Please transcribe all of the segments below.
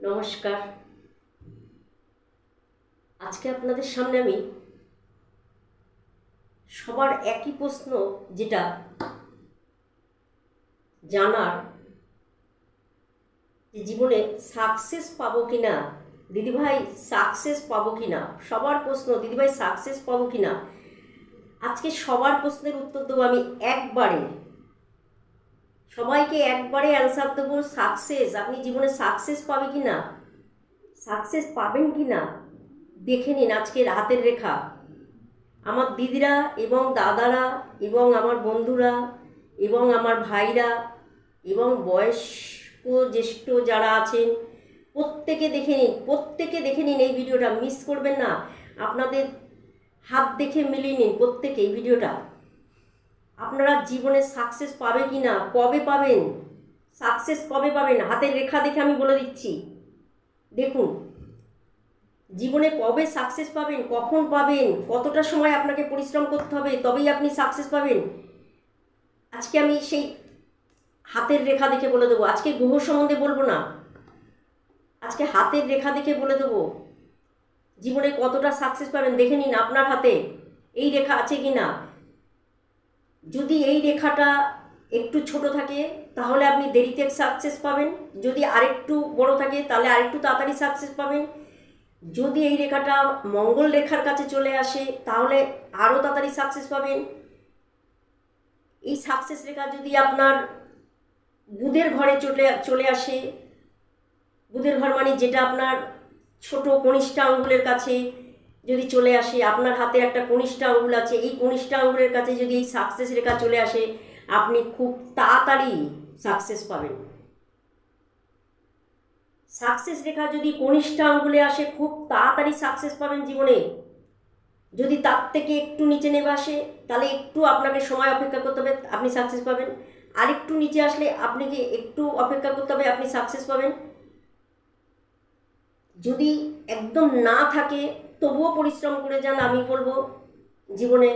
নমস্কার। আজকে আপনাদের সামনে আমি সবার একই প্রশ্ন, যেটা জানার যে জীবনে সাকসেস পাবো কি না দিদিভাই সাকসেস পাবো কি না সবার প্রশ্ন, দিদিভাই সাকসেস পাবো কি না আজকে সবার প্রশ্নের উত্তর দেবো আমি একবারে। সবাইকে একবারে অ্যান্সার দেবো সাকসেস আপনি জীবনে সাকসেস পাবে কি না সাকসেস পাবেন কি না দেখে নিন আজকের হাতের রেখা। আমার দিদিরা এবং দাদারা এবং আমার বন্ধুরা এবং আমার ভাইরা এবং বয়স্ক জ্যেষ্ঠ যারা আছেন, প্রত্যেকে দেখে নিন, প্রত্যেকে দেখে নিন এই ভিডিওটা। মিস করবেন না। আপনাদের হাত দেখে মিলিয়ে নিন প্রত্যেকে এই ভিডিওটা। আপনারা জীবনে সাকসেস পাবে কি না কবে পাবেন? সাকসেস কবে পাবেন? হাতের রেখা দেখে আমি বলে দিচ্ছি। দেখুন, জীবনে কবে সাকসেস পাবেন, কখন পাবেন, কতটা সময় আপনাকে পরিশ্রম করতে হবে, তবেই আপনি সাকসেস পাবেন। আজকে আমি সেই হাতের রেখা দেখে বলে দেবো। আজকে গ্রহ সম্বন্ধে বলব না। আজকে হাতের রেখা দেখে বলে দেবো। জীবনে কতটা সাকসেস পাবেন দেখে নিন আপনার হাতে। এই রেখা আছে কি না? যদি এই রেখাটা একটু ছোট থাকে, তাহলে আপনি দেরিতে সাকসেস পাবেন। যদি আরেকটু বড় থাকে, তাহলে আরেকটু তাড়াতাড়ি সাকসেস পাবেন। যদি এই রেখাটা মঙ্গল রেখার কাছে চলে আসে, তাহলে আরও তাড়াতাড়ি সাকসেস পাবেন। এই সাকসেস রেখা যদি আপনার বুধের ঘরে চলে চলে আসে, বুধের ঘর মানে যেটা আপনার ছোট কনিষ্ঠ আঙ্গুলের কাছে যদি চলে আসে, আপনার হাতে একটা কনিষ্ঠ আঙ্গুল আছে, এই কনিষ্ঠ আঙ্গুলের কাছে যদি এই সাকসেস রেখা চলে আসে, আপনি খুব তাড়াতাড়ি সাকসেস পাবেন। সাকসেস রেখা যদি কনিষ্ঠ আঙ্গুলে আসে, খুব তাড়াতাড়ি সাকসেস পাবেন জীবনে। যদি তার থেকে একটু নিচে নেমে আসে, তাহলে একটু আপনাকে সময় অপেক্ষা করতে হবে, আপনি সাকসেস পাবেন। আরেকটু নিচে আসলে আপনাকে একটু অপেক্ষা করতে হবে, আপনি সাকসেস পাবেন। যদি একদম না থাকে, তবুও পরিশ্রম করে যান, আমি বলব জীবনে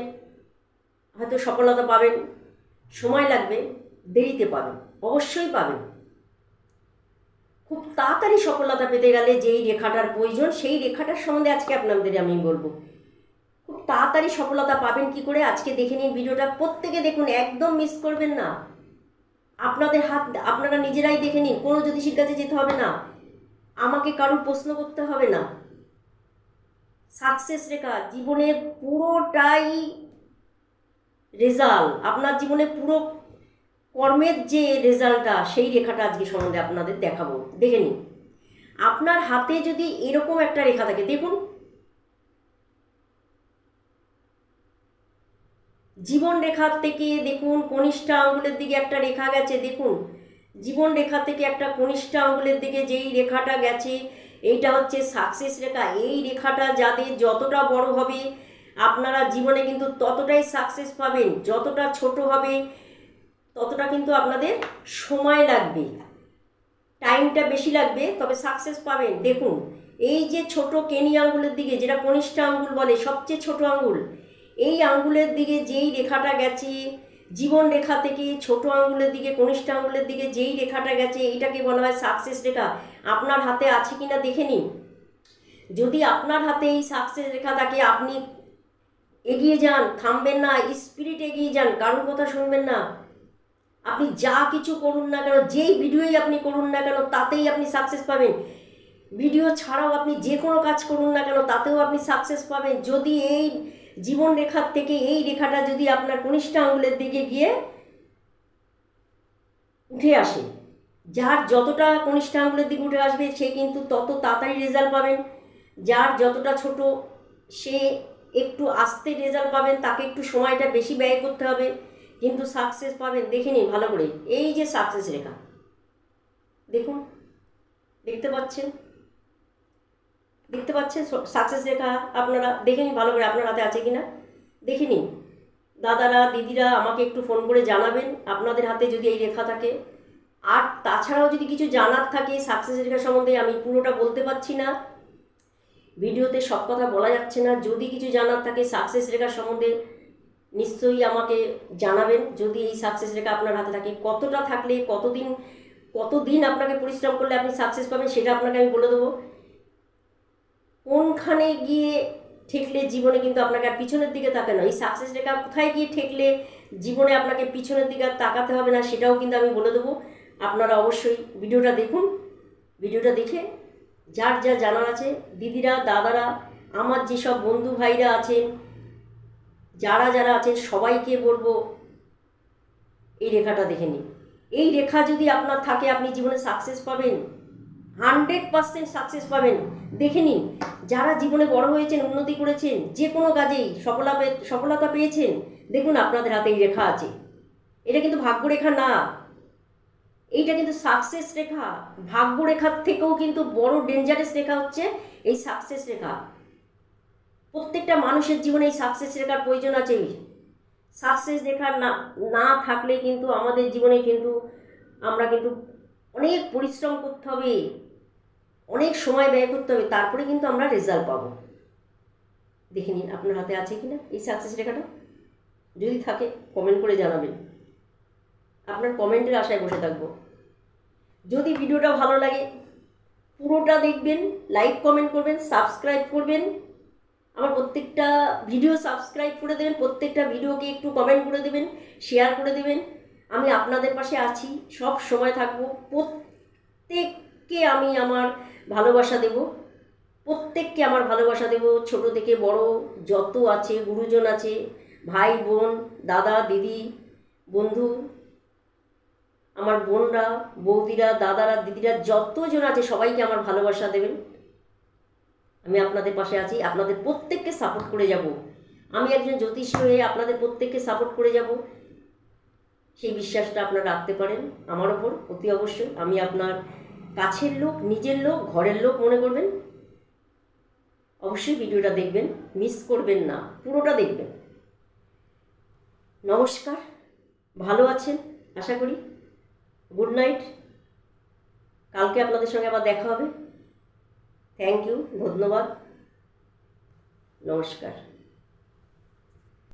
হয়তো সফলতা পাবেন, সময় লাগবে, দেরিতে পাবেন, অবশ্যই পাবেন। খুব তাড়াতাড়ি সফলতা পেতে গেলে যেই রেখাটার প্রয়োজন, সেই রেখাটার সম্বন্ধে আজকে আপনাদের আমি বলব। খুব তাড়াতাড়ি সফলতা পাবেন কি করে? আজকে দেখে নিন ভিডিওটা, প্রত্যেকে দেখুন, একদম মিস করবেন না। আপনাদের হাত, আপনারা নিজেরাই দেখে নিন, কোনো জ্যোতিষীর কাছে যেতে হবে না। আমাকে কারুর প্রশ্ন করতে হবে না। সাকসেস রেখা জীবনের পুরোটাই রেজাল্ট আপনার জীবনে পুরো কর্মের যে রেজাল্টটা, সেই রেখাটা আজকে সম্বন্ধে আপনাদের দেখাবো। দেখে নিন। আপনার হাতে যদি এরকম একটা রেখা থাকে, দেখুন। জীবন রেখার থেকে দেখুন, কনিষ্ঠ আঙ্গুলের দিকে একটা রেখা গেছে, দেখুন। জীবন রেখা থেকে একটা কনিষ্ঠ আঙ্গুলের দিকে যেই রেখাটা গেছে, এইটা হচ্ছে সাকসেস রেখা। এই রেখাটা যাদের যতটা বড় হবে, আপনারা জীবনে কিন্তু ততটাই সাকসেস পাবেন। যতটা ছোট হবে, ততটা কিন্তু আপনাদের সময় লাগবে। টাইমটা বেশি লাগবে, তবে সাকসেস পাবেন। দেখুন, এই যে ছোট কেনি আঙ্গুলের দিকে, যেটা কনিষ্ঠ আঙ্গুল বলে, সবচেয়ে ছোট আঙ্গুল, এই আঙ্গুলের দিকে যেই রেখাটা গেছে জীবন রেখা থেকে ছোট আঙ্গুলের দিকে, কনিষ্ঠ আঙ্গুলের দিকে যেই রেখাটা গেছে, এইটাকে বলা হয় সাকসেস রেখা। আপনার হাতে আছে কি না দেখে নিন। যদি আপনার হাতে এই সাকসেস রেখা থাকে আপনি এগিয়ে যান, থামবেন না স্পিরিট এগিয়ে যান, কারোর কথা শুনবেন না, আপনি যা কিছু করুন না কেন, যেই ভিডিওই আপনি করুন না কেন, তাতেই আপনি সাকসেস পাবেন। ভিডিও ছাড়াও আপনি যে কোনো কাজ করুন না কেন, তাতেও আপনি সাকসেস পাবেন। যদি এই জীবন রেখার থেকে, এই রেখাটা যদি আপনার কনিষ্ঠ আঙুলের দিকে গিয়ে উঠে আসে, যার যতটা কনিষ্ঠ আঙুলের দিকে উঠে আসবে, সে কিন্তু তত তাড়াতাড়ি রেজাল্ট পাবেন। যার যতটা ছোট, সে একটু আস্তে রেজাল্ট পাবেন, তাকে একটু সময়টা বেশি ব্যয় করতে হবে, কিন্তু সাকসেস পাবেন। দেখে নিন ভালো করে, এই যে সাকসেস রেখা, দেখুন, দেখতে পাচ্ছেন? দেখতে পাচ্ছেন? সাকসেস রেখা আপনারা দেখে নিন ভালো করে আপনার হাতে আছে কি না দেখে নিন। দাদারা, দিদিরা আমাকে একটু ফোন করে জানাবেন। আপনাদের হাতে যদি এই রেখা থাকে। আর তাছাড়াও যদি কিছু জানার থাকে সাকসেস রেখা সম্বন্ধে, আমি পুরোটা বলতে পারছি না। ভিডিওতে সব কথা বলা যাচ্ছে না। যদি কিছু জানার থাকে সাকসেস রেখা সম্বন্ধে, নিশ্চয়ই আমাকে জানাবেন। যদি এই সাকসেস রেখা আপনার হাতে থাকে, কতটা থাকলে, কতদিন কতদিন আপনাকে পরিশ্রম করলে আপনি সাকসেস পাবেন, সেটা আপনাকে আমি বলে দেবো। কোনখানে গিয়ে ঠেকলে জীবনে কিন্তু আপনাকে আর পিছনের দিকে তাকানো এই সাকসেস রেখা কোথায় গিয়ে ঠেকলে জীবনে আপনাকে পিছনের দিকে আর তাকাতে হবে না, সেটাও কিন্তু আমি বলে দেবো। আপনারা অবশ্যই ভিডিওটা দেখুন। ভিডিওটা দেখে যার যা জানার আছে, দিদিরা, দাদারা, আমার যেসব বন্ধু ভাইরা আছেন, যারা যারা আছেন, সবাইকে বলব এই রেখাটা দেখে নিন। এই রেখা যদি আপনার থাকে, আপনি জীবনে সাকসেস পাবেন। হান্ড্রেড পার্সেন্ট সাকসেস পাবেন। দেখে নিন, যারা জীবনে বড় হয়েছেন, উন্নতি করেছেন, যে কোনো কাজেই সফলতা পে- সফলতা পেয়েছেন, দেখুন আপনাদের হাতে এই রেখা আছে। এটা কিন্তু ভাগ্য রেখা না। এইটা কিন্তু সাকসেস রেখা। ভাগ্য রেখার থেকেও কিন্তু বড় ডেঞ্জারাস রেখা হচ্ছে এই সাকসেস রেখা। প্রত্যেকটা মানুষের জীবনে এই সাকসেস রেখার প্রয়োজন আছে। সাকসেস রেখা না না থাকলে কিন্তু আমাদের জীবনে কিন্তু আমরা কিন্তু অনেক পরিশ্রম করতে হবে। অনেক সময় ব্যয় করতে হবে, তারপরে কিন্তু আমরা রেজাল্ট পাবো। দেখে নিন, আপনার হাতে আছে কি না এই সাকসেস রেখাটা? যদি থাকে কমেন্ট করে জানাবেন। আপনার কমেন্টের আশায় বসে থাকব। যদি ভিডিওটা ভালো লাগে, পুরোটা দেখবেন লাইক কমেন্ট করবেন সাবস্ক্রাইব করবেন। আমার প্রত্যেকটা ভিডিও সাবস্ক্রাইব করে দেবেন, প্রত্যেকটা ভিডিওকে একটু কমেন্ট করে দেবেন শেয়ার করে দেবেন। আমি আপনাদের পাশে আছি, সব সময় থাকব। প্রত্যেককে আমি আমার ভালোবাসা দেব। প্রত্যেককে আমার ভালোবাসা দেব। ছোট থেকে বড় যত আছে, গুরুজন আছে, ভাই, বোন, দাদা, দিদি, বন্ধু, আমার বোনরা, বৌদিরা, দাদারা, দিদিরা, যতজন আছে, সবাইকে আমার ভালোবাসা দেবেন। আমি আপনাদের পাশে আছি। আপনাদের প্রত্যেককে সাপোর্ট করে যাব। আমি একজন জ্যোতিষী হয়ে আপনাদের প্রত্যেককে সাপোর্ট করে যাব। সেই বিশ্বাসটা আপনারা রাখতে পারেন আমার ওপর, অতি অবশ্যই। আমি আপনার কাছের লোক, নিজের লোক, ঘরের লোক মনে করবেন? অবশ্যই ভিডিওটা দেখবেন মিস করবেন না, পুরোটা দেখবেন। নমস্কার, ভালো আছেন? আশা করি। গুড নাইট কালকে আপনাদের সঙ্গে আবার দেখা হবে। থ্যাংক ইউ ধন্যবাদ। নমস্কার।